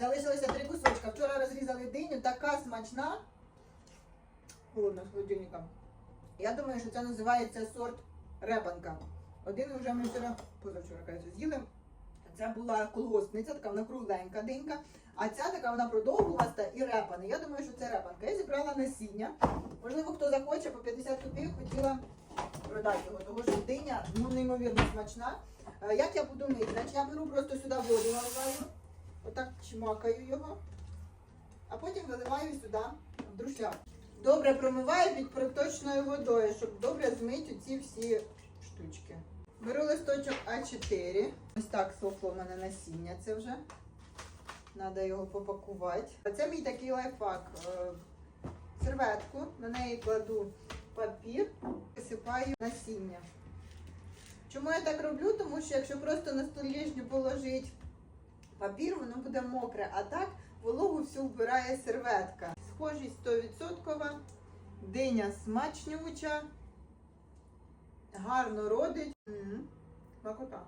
Залишилося три кусочка. Вчора розрізали диню, така смачна. Холодно з холодильника. Я думаю, що це називається сорт репанка. Один вже ми вчора, позавчора кажуть, з'їли. Це була колгоспниця, така вона кругленька динька. А ця така вона продовгуваста і репана. Я думаю, що це репанка. Я зібрала насіння. Можливо, хто захоче по 50 копійок хотіла продати його, тому що диня ну, неймовірно смачна. Е, Як я буду мити? Значить, я беру просто сюди воду наливаю, отак чмакаю його, а потім виливаю сюди в друшляк. Добре промиваю під проточною водою, щоб добре змити ці всі штучки. Беру листочок А4. Ось так сохло в мене насіння це вже. Треба його попакувати. Це мій такий лайфхак. Е, Серветку, на неї кладу папір, висипаю насіння. Чому я так роблю? Тому що якщо просто на столішню положити папір, воно буде мокре, а так вологу всю вбирає серветка. Схожість 100%, диня смачнюча, гарно родить. М, Смакота.